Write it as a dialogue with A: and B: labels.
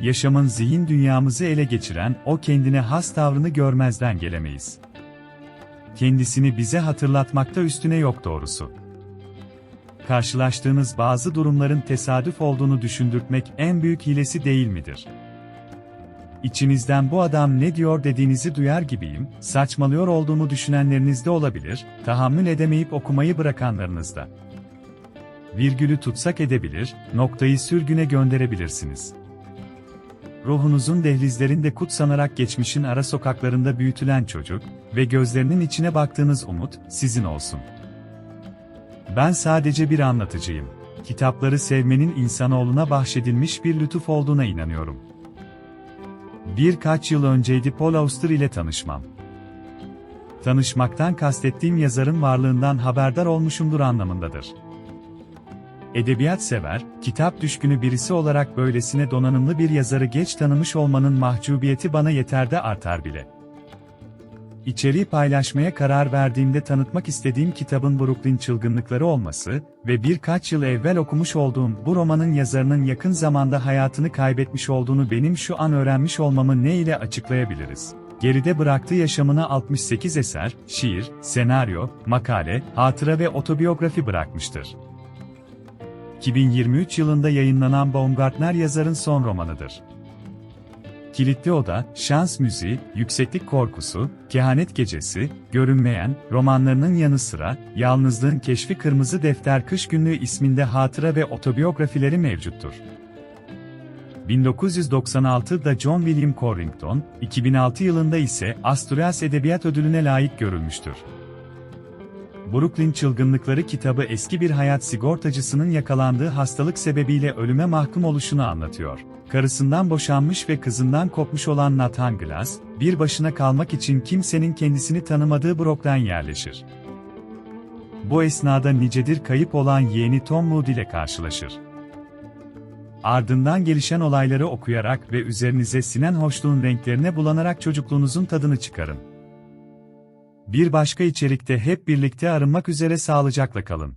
A: yaşamın zihin dünyamızı ele geçiren o kendine has tavrını görmezden gelemeyiz. Kendisini bize hatırlatmakta üstüne yok doğrusu. Karşılaştığınız bazı durumların tesadüf olduğunu düşündürtmek en büyük hilesi değil midir? İçinizden bu adam ne diyor dediğinizi duyar gibiyim, saçmalıyor olduğumu düşünenleriniz de olabilir, tahammül edemeyip okumayı bırakanlarınız da. Virgülü tutsak edebilir, noktayı sürgüne gönderebilirsiniz. Ruhunuzun dehlizlerinde kutsanarak geçmişin ara sokaklarında büyütülen çocuk ve gözlerinin içine baktığınız umut sizin olsun. Ben sadece bir anlatıcıyım. Kitapları sevmenin insanoğluna bahşedilmiş bir lütuf olduğuna inanıyorum. Birkaç yıl önceydi Paul Auster ile tanışmam. Tanışmaktan kastettiğim yazarın varlığından haberdar olmuşumdur anlamındadır. Edebiyat sever, kitap düşkünü birisi olarak böylesine donanımlı bir yazarı geç tanımış olmanın mahcubiyeti bana yeter de artar bile. İçeriği paylaşmaya karar verdiğimde tanıtmak istediğim kitabın Brooklyn çılgınlıkları olması ve birkaç yıl evvel okumuş olduğum bu romanın yazarının yakın zamanda hayatını kaybetmiş olduğunu benim şu an öğrenmiş olmamı ne ile açıklayabiliriz? Geride bıraktığı yaşamına 68 eser, şiir, senaryo, makale, hatıra ve otobiyografi bırakmıştır. 2023 yılında yayınlanan Baumgartner yazarın son romanıdır. Kilitli Oda, Şans Müziği, Yükseklik Korkusu, Kehanet Gecesi, Görünmeyen, romanlarının yanı sıra, Yalnızlığın Keşfi Kırmızı Defter Kış Günlüğü isminde hatıra ve otobiyografileri mevcuttur. 1996'da John William Corrington, 2006 yılında ise Asturias Edebiyat Ödülü'ne layık görülmüştür. Brooklyn Çılgınlıkları kitabı eski bir hayat sigortacısının yakalandığı hastalık sebebiyle ölüme mahkum oluşunu anlatıyor. Karısından boşanmış ve kızından kopmuş olan Nathan Glass, bir başına kalmak için kimsenin kendisini tanımadığı Brooklyn yerleşir. Bu esnada nicedir kayıp olan yeğeni Tom Moody ile karşılaşır. Ardından gelişen olayları okuyarak ve üzerinize sinen hoşluğun renklerine bulanarak çocukluğunuzun tadını çıkarın. Bir başka içerikte hep birlikte arınmak üzere sağlıcakla kalın.